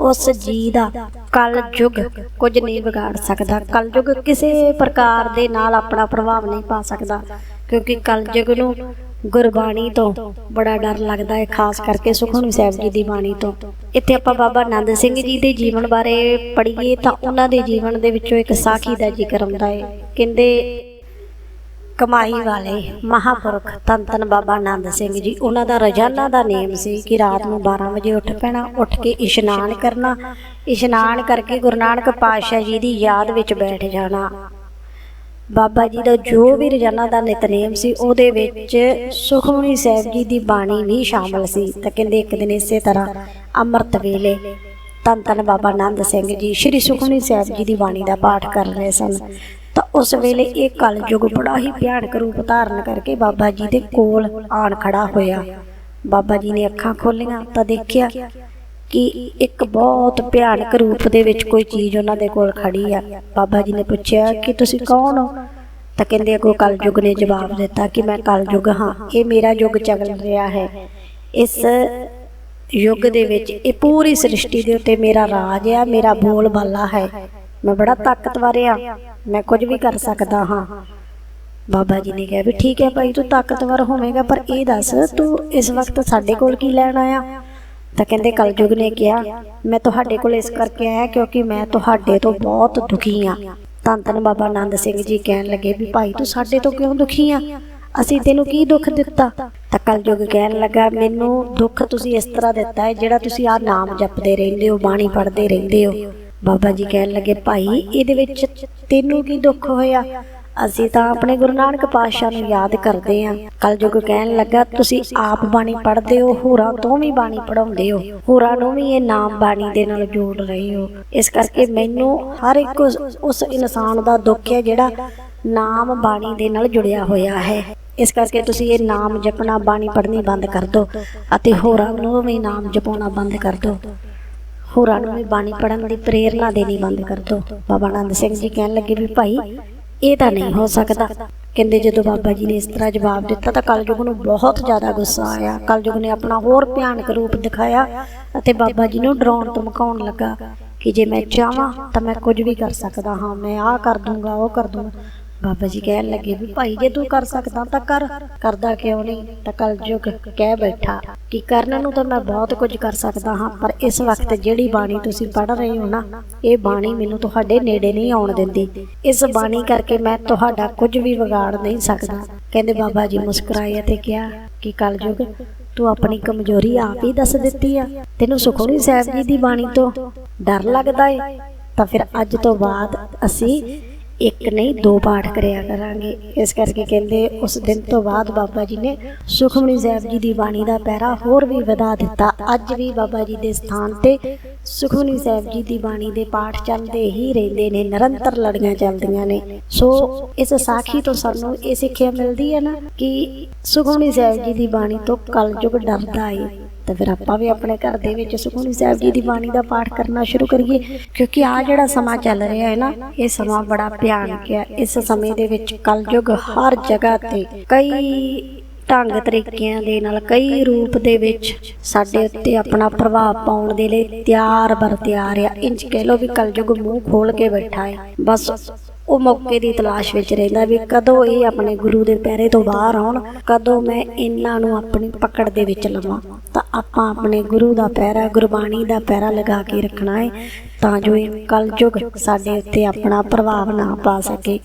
ਉਸ ਜੀ ਦਾ ਕਲ ਯੁਗ ਕੁਝ ਨਹੀਂ ਵਿਗਾੜ ਸਕਦਾ। ਕਲ ਯੁਗ ਕਿਸੇ ਪ੍ਰਕਾਰ ਦੇ ਨਾਲ ਆਪਣਾ ਪ੍ਰਭਾਵ ਨਹੀਂ ਪਾ ਸਕਦਾ, ਕਿਉਂਕਿ ਕਲ ਯੁਗ ਨੂੰ ਗੁਰਬਾਣੀ ਤੋਂ ਬੜਾ ਡਰ ਲੱਗਦਾ ਹੈ, ਖਾਸ ਕਰਕੇ ਸੁਖਮਨੀ ਸਾਹਿਬ ਜੀ ਦੀ ਬਾਣੀ ਤੋਂ। ਇੱਥੇ ਆਪਾਂ ਬਾਬਾ ਆਨੰਦ ਸਿੰਘ ਜੀ ਦੇ ਜੀਵਨ ਬਾਰੇ ਪੜ੍ਹੀਏ ਤਾਂ ਉਹਨਾਂ ਦੇ ਜੀਵਨ ਦੇ ਵਿੱਚੋਂ ਇੱਕ ਸਾਖੀ ਦਾ ਜ਼ਿਕਰ ਹੁੰਦਾ ਹੈ। ਕਹਿੰਦੇ, ਕਮਾਈ ਵਾਲੇ ਮਹਾਪੁਰਖ ਧੰਨ ਧੰਨ ਬਾਬਾ ਆਨੰਦ ਸਿੰਘ ਜੀ, ਉਹਨਾਂ ਦਾ ਰੋਜ਼ਾਨਾ ਦਾ ਨੇਮ ਸੀ ਕਿ ਰਾਤ ਨੂੰ 12 ਵਜੇ ਉੱਠ ਪੈਣਾ, ਉੱਠ ਕੇ ਇਸ਼ਨਾਨ ਕਰਨਾ, ਇਸ਼ਨਾਨ ਕਰਕੇ ਗੁਰੂ ਨਾਨਕ ਪਾਤਸ਼ਾਹ ਜੀ ਦੀ ਯਾਦ ਵਿੱਚ ਬੈਠ ਜਾਣਾ। ਬਾਬਾ ਜੀ ਦਾ ਜੋ ਵੀ ਰੋਜ਼ਾਨਾ ਦਾ ਨਿਤਨੇਮ ਸੀ, ਉਹਦੇ ਵਿੱਚ ਸੁਖਮਨੀ ਸਾਹਿਬ ਜੀ ਦੀ ਬਾਣੀ ਵੀ ਸ਼ਾਮਲ ਸੀ। ਤਾਂ ਕਹਿੰਦੇ ਇੱਕ ਦਿਨ ਇਸੇ ਤਰ੍ਹਾਂ ਅੰਮ੍ਰਿਤ ਵੇਲੇ ਧੰਨ ਧੰਨ ਬਾਬਾ ਆਨੰਦ ਸਿੰਘ ਜੀ ਸ੍ਰੀ ਸੁਖਮਨੀ ਸਾਹਿਬ ਜੀ ਦੀ ਬਾਣੀ ਦਾ ਪਾਠ ਕਰ ਰਹੇ ਸਨ। ਤਾਂ ਉਸ ਵੇਲੇ ਇਹ ਕਲਯੁਗ ਬੜਾ ਹੀ ਭਿਆਨਕ ਰੂਪ ਧਾਰਨ ਕਰਕੇ ਬਾਬਾ ਜੀ ਦੇ ਕੋਲ ਆਣ ਖੜਾ ਹੋਇਆ। ਬਾਬਾ ਜੀ ਨੇ ਅੱਖਾਂ ਖੋਲੀਆਂ ਤਾਂ ਦੇਖਿਆ ਕਿ ਇੱਕ ਬਹੁਤ ਭਿਆਨਕ ਰੂਪ ਦੇ ਵਿੱਚ ਕੋਈ ਚੀਜ਼ ਉਹਨਾਂ ਦੇ ਕੋਲ ਖੜੀ ਆ। ਬਾਬਾ ਜੀ ਨੇ ਪੁੱਛਿਆ ਕਿ ਤੁਸੀਂ ਕੌਣ ਹੋ? ਤਾਂ ਕਹਿੰਦੇ ਅੱਗੋਂ ਕਲਯੁਗ ਨੇ ਜਵਾਬ ਦਿੱਤਾ ਕਿ ਮੈਂ ਕਲਯੁਗ ਹਾਂ। ਇਹ ਮੇਰਾ ਯੁੱਗ ਚੱਲ ਰਿਹਾ ਹੈ। ਇਸ ਯੁੱਗ ਦੇ ਵਿੱਚ ਇਹ ਪੂਰੀ ਸ੍ਰਿਸ਼ਟੀ ਦੇ ਉੱਤੇ ਮੇਰਾ ਰਾਜ ਆ, ਮੇਰਾ ਬੋਲ ਬਾਲਾ ਹੈ। ਮੈਂ ਬੜਾ ਤਾਕਤਵਰ ਆ। ਮੈਂ ਕੁਝ ਵੀ ਕਰ ਸਕਦਾ ਹਾਂ। ਬਾਬਾ ਜੀ ਨੇ ਕਿਹਾ ਵੀ ਠੀਕ ਹੈ ਭਾਈ, ਤੂੰ ਤਾਕਤਵਰ ਹੋਵੇਂਗਾ, ਪਰ ਇਹ ਦੱਸ ਤੂੰ ਇਸ ਵਕਤ ਸਾਡੇ ਕੋਲ ਕੀ ਲੈਣ ਆਇਆ? ਤਾਂ ਕਹਿੰਦੇ ਕਲਯੁਗ ਨੇ ਕਿਹਾ, ਮੈਂ ਤੁਹਾਡੇ ਕੋਲ ਇਸ ਕਰਕੇ ਆਇਆ ਕਿਉਂਕਿ ਮੈਂ ਤੁਹਾਡੇ ਤੋਂ ਬਹੁਤ ਦੁਖੀ ਆ ਧੰਨ ਧੰਨ ਬਾਬਾ ਆਨੰਦ ਸਿੰਘ ਜੀ ਕਹਿਣ ਲੱਗੇ ਵੀ, ਭਾਈ, ਤੂੰ ਸਾਡੇ ਤੋਂ ਕਿਉਂ ਦੁਖੀ ਆ? ਅਸੀਂ ਤੈਨੂੰ ਕੀ ਦੁੱਖ ਦਿੱਤਾ? ਤਾਂ ਕਲਯੁਗ ਕਹਿਣ ਲੱਗਾ, ਮੈਨੂੰ ਦੁੱਖ ਤੁਸੀਂ ਇਸ ਤਰ੍ਹਾਂ ਦਿੱਤਾ ਹੈ ਜਿਹੜਾ ਤੁਸੀਂ ਆਹ ਨਾਮ ਜਪਦੇ ਰਹਿੰਦੇ ਹੋ, ਬਾਣੀ ਪੜ੍ਹਦੇ ਰਹਿੰਦੇ ਹੋ। ਬਾਬਾ ਜੀ ਕਹਿਣ ਲੱਗੇ, ਭਾਈ, ਇਹਦੇ ਵਿੱਚ ਤੈਨੂੰ ਕੀ ਦੁੱਖ ਹੋਇਆ? ਅਸੀਂ ਤਾਂ ਆਪਣੇ ਗੁਰੂ ਨਾਨਕ ਪਾਤਸ਼ਾਹ ਨੂੰ ਯਾਦ ਕਰਦੇ ਆਂ ਕਲਯੁਗ ਕਹਿਣ ਲੱਗਾ, ਤੁਸੀਂ ਆਪ ਬਾਣੀ ਪੜ੍ਹਦੇ ਹੋ, ਹੋਰਾਂ ਤੋਂ ਵੀ ਬਾਣੀ ਪੜਾਉਂਦੇ ਹੋ। ਹੋਰਾਂ ਨੂੰ ਵੀ ਇਹ ਨਾਮ ਬਾਣੀ ਦੇ ਨਾਲ ਜੋੜ ਰਹੇ ਹੋ। ਇਸ ਕਰਕੇ ਮੈਨੂੰ ਹਰ ਇੱਕ ਉਸ- ਇਨਸਾਨ ਦਾ ਦੁੱਖ ਹੈ ਜਿਹੜਾ ਨਾਮ ਬਾਣੀ ਦੇ ਨਾਲ ਜੁੜਿਆ ਹੋਇਆ ਹੈ। ਇਸ ਕਰਕੇ ਤੁਸੀਂ ਇਹ ਨਾਮ ਜਪਣਾ, ਬਾਣੀ ਪੜ੍ਹਨੀ ਬੰਦ ਕਰ ਦਿਓ ਅਤੇ ਹੋਰਾਂ ਨੂੰ ਵੀ ਨਾਮ ਜਪਾਉਣਾ ਬੰਦ ਕਰ ਦਿਓ ਹੋਰਾਂ ਨੂੰ ਵੀ ਬਾਣੀ ਪੜ੍ਹਨ ਦੀ ਪ੍ਰੇਰਣਾ ਦੇਣੀ ਬੰਦ ਕਰ ਦਿਓ ਬਾਬਾ ਆਨੰਦ ਸਿੰਘ ਜੀ ਕਹਿਣ ਲੱਗੇ ਵੀ, ਭਾਈ ਇਹ ਤਾਂ ਨਹੀਂ ਹੋ ਸਕਦਾ। ਕਹਿੰਦੇ ਜਦੋਂ ਬਾਬਾ ਜੀ ਨੇ ਇਸ ਤਰ੍ਹਾਂ ਜਵਾਬ ਦਿੱਤਾ ਤਾਂ ਕਲਯੁਗ ਨੂੰ ਬਹੁਤ ਜ਼ਿਆਦਾ ਗੁੱਸਾ ਆਇਆ। ਕਲਯੁਗ ਨੇ ਆਪਣਾ ਹੋਰ ਭਿਆਨਕ ਰੂਪ ਦਿਖਾਇਆ ਅਤੇ ਬਾਬਾ ਜੀ ਨੂੰ ਡਰਾਉਣ ਧਮਕਾਉਣ ਲੱਗਾ ਕਿ ਜੇ ਮੈਂ ਚਾਹਾਂ ਤਾਂ ਮੈਂ ਕੁਝ ਵੀ ਕਰ ਸਕਦਾ ਹਾਂ। ਮੈਂ ਆਹ ਕਰ ਦੂੰਗਾ, ਉਹ ਕਰ ਦੂੰਗਾ। ਬਾਬਾ ਜੀ ਕਹਿਣ ਲੱਗੇ ਵੀ ਭਾਈ ਜੇ ਤੂੰ ਕਰ ਸਕਦਾ ਤਾਂ ਕਰ, ਕਰਦਾ ਕਿਉਂ ਨਹੀਂ? ਤਾਂ ਕਲਯੁਗ ਕਹਿ ਬੈਠਾ ਕਿ ਕਰਨ ਨੂੰ ਤਾਂ ਮੈਂ ਬਹੁਤ ਕੁਝ ਕਰ ਸਕਦਾ ਹਾਂ, ਪਰ ਇਸ ਵਕਤ ਜਿਹੜੀ ਬਾਣੀ ਤੁਸੀਂ ਪੜ੍ਹ ਰਹੇ ਹੋ ਨਾ, ਇਹ ਬਾਣੀ ਮੈਨੂੰ ਤੁਹਾਡੇ ਨੇੜੇ ਨਹੀਂ ਆਉਣ ਦਿੰਦੀ। ਇਸ ਬਾਣੀ ਕਰਕੇ ਮੈਂ ਤੁਹਾਡਾ ਕੁਝ ਵੀ ਵਿਗਾੜ ਨਹੀਂ ਸਕਦਾ। ਕਹਿੰਦੇ ਬਾਬਾ ਜੀ ਮੁਸਕਰਾਏ ਅਤੇ ਕਿਹਾ ਕਿ ਕਲਯੁਗ, ਤੂੰ ਆਪਣੀ ਕਮਜ਼ੋਰੀ ਆਪ ਹੀ ਦੱਸ ਦਿੱਤੀ ਆ। ਤੈਨੂੰ ਸੁਖਮਨੀ ਸਾਹਿਬ ਜੀ ਦੀ ਬਾਣੀ ਤੋਂ ਡਰ ਲੱਗਦਾ ਏ। ਤਾਂ ਫਿਰ ਅੱਜ ਤੋਂ ਬਾਅਦ ਅਸੀਂ ਇੱਕ ਨਹੀਂ, ਦੋ ਪਾਠ ਕਰਿਆ ਕਰਾਂਗੇ। ਇਸ ਕਰਕੇ ਕਹਿੰਦੇ ਉਸ ਦਿਨ ਤੋਂ ਬਾਅਦ ਬਾਬਾ ਜੀ ਨੇ ਸੁਖਮਨੀ ਸਾਹਿਬ ਜੀ ਦੀ ਬਾਣੀ ਦਾ ਪਹਿਰਾ ਹੋਰ ਵੀ ਵਧਾ ਦਿੱਤਾ। ਅੱਜ ਵੀ ਬਾਬਾ ਜੀ ਦੇ ਸਥਾਨ ਤੇ ਸੁਖਮਨੀ ਸਾਹਿਬ ਜੀ ਦੀ ਬਾਣੀ ਦੇ ਪਾਠ ਚੱਲਦੇ ਹੀ ਰਹਿੰਦੇ ਨੇ, ਨਿਰੰਤਰ ਲੜੀਆਂ ਚੱਲਦੀਆਂ ਨੇ। ਸੋ ਇਸ ਸਾਖੀ ਤੋਂ ਸਾਨੂੰ ਇਹ ਸਿੱਖਿਆ ਮਿਲਦੀ ਹੈ ਨਾ ਕਿ ਸੁਖਮਨੀ ਸਾਹਿਬ ਜੀ ਦੀ ਬਾਣੀ ਤੋਂ ਕਲਯੁਗ ਡਰਦਾ ਏ। ਤਾਂ ਫਿਰ ਆਪਾਂ ਵੀ ਆਪਣੇ ਘਰ ਦੇ ਵਿੱਚ ਸੁਖਮਨੀ ਸਾਹਿਬ ਜੀ ਦੀ ਬਾਣੀ ਦਾ ਪਾਠ ਕਰਨਾ ਸ਼ੁਰੂ ਕਰੀਏ, ਕਿਉਂਕਿ ਆ ਜਿਹੜਾ ਸਮਾਂ ਚੱਲ ਰਿਹਾ ਹੈ ਨਾ, ਇਹ ਸਮਾਂ ਬੜਾ ਭਿਆਨਕ ਹੈ। ਇਸ ਸਮੇਂ ਦੇ ਵਿੱਚ ਕਲਯੁਗ ਹਰ ਜਗ੍ਹਾ ਤੇ ਕਈ ਢੰਗ ਤਰੀਕਿਆਂ ਦੇ ਨਾਲ, ਕਈ ਰੂਪ ਦੇ ਵਿੱਚ ਸਾਡੇ ਉੱਤੇ ਆਪਣਾ ਪ੍ਰਭਾਵ ਪਾਉਣ ਦੇ ਲਈ ਤਿਆਰ ਬਰ ਤਿਆਰ ਆ। ਇੰਜ ਕਹਿ ਲੋ ਵੀ ਕਲਯੁਗ ਮੂੰਹ ਖੋਲ ਕੇ ਬੈਠਾ ਹੈ। ਬਸ ਉਹ ਮੌਕੇ ਦੀ ਤਲਾਸ਼ ਵਿੱਚ ਰਹਿੰਦਾ ਵੀ ਕਦੋਂ ਇਹ ਆਪਣੇ ਗੁਰੂ ਦੇ ਪੈਰੇ ਤੋਂ ਬਾਹਰ ਆਉਣ, ਕਦੋਂ ਮੈਂ ਇਹਨਾਂ ਨੂੰ ਆਪਣੀ ਪਕੜ ਦੇ ਵਿੱਚ ਲਵਾਂ। ਤਾਂ ਆਪਾਂ ਆਪਣੇ ਗੁਰੂ ਦਾ ਪੈਰਾ, ਗੁਰਬਾਣੀ ਦਾ ਪੈਰਾ ਲਗਾ ਕੇ ਰੱਖਣਾ ਹੈ ਤਾਂ ਜੋ ਇਹ ਕਲਯੁਗ ਸਾਡੇ ਉੱਤੇ ਆਪਣਾ ਪ੍ਰਭਾਵ ਨਾ ਪਾ ਸਕੇ।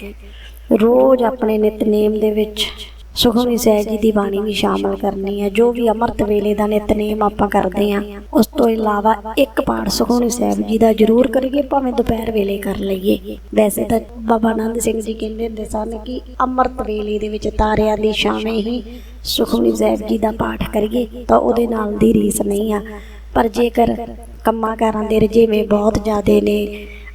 ਰੋਜ਼ ਆਪਣੇ ਨਿਤਨੇਮ ਦੇ ਵਿੱਚ ਸੁਖਮਨੀ ਸਾਹਿਬ ਜੀ ਦੀ ਬਾਣੀ ਵੀ ਸ਼ਾਮਲ ਕਰਨੀ ਹੈ, ਜੋ ਵੀ ਅੰਮ੍ਰਿਤ ਵੇਲੇ ਦਾ ਨਿਤਨੇਮ ਆਪਾਂ ਕਰਦੇ ਹਾਂ, ਉਸ ਤੋਂ ਇਲਾਵਾ ਇੱਕ ਪਾਠ ਸੁਖਮਨੀ ਸਾਹਿਬ ਜੀ ਦਾ ਜ਼ਰੂਰ ਕਰੀਏ, ਭਾਵੇਂ ਦੁਪਹਿਰ ਵੇਲੇ ਕਰ ਲਈਏ। ਵੈਸੇ ਤਾਂ ਬਾਬਾ ਆਨੰਦ ਸਿੰਘ ਜੀ ਕਹਿੰਦੇ ਹੁੰਦੇ ਸਨ ਕਿ ਅੰਮ੍ਰਿਤ ਵੇਲੇ ਦੇ ਵਿੱਚ ਤਾਰਿਆਂ ਦੀ ਛਾਵੇਂ ਹੀ ਸੁਖਮਨੀ ਸਾਹਿਬ ਜੀ ਦਾ ਪਾਠ ਕਰੀਏ, ਤਾਂ ਉਹਦੇ ਨਾਲ ਦੀ ਰੀਸ ਨਹੀਂ ਆ। ਪਰ ਜੇਕਰ ਕੰਮਾਂ ਕਾਰਾਂ ਦੇ ਰਜੇਵੇਂ ਬਹੁਤ ਜ਼ਿਆਦੇ ਨੇ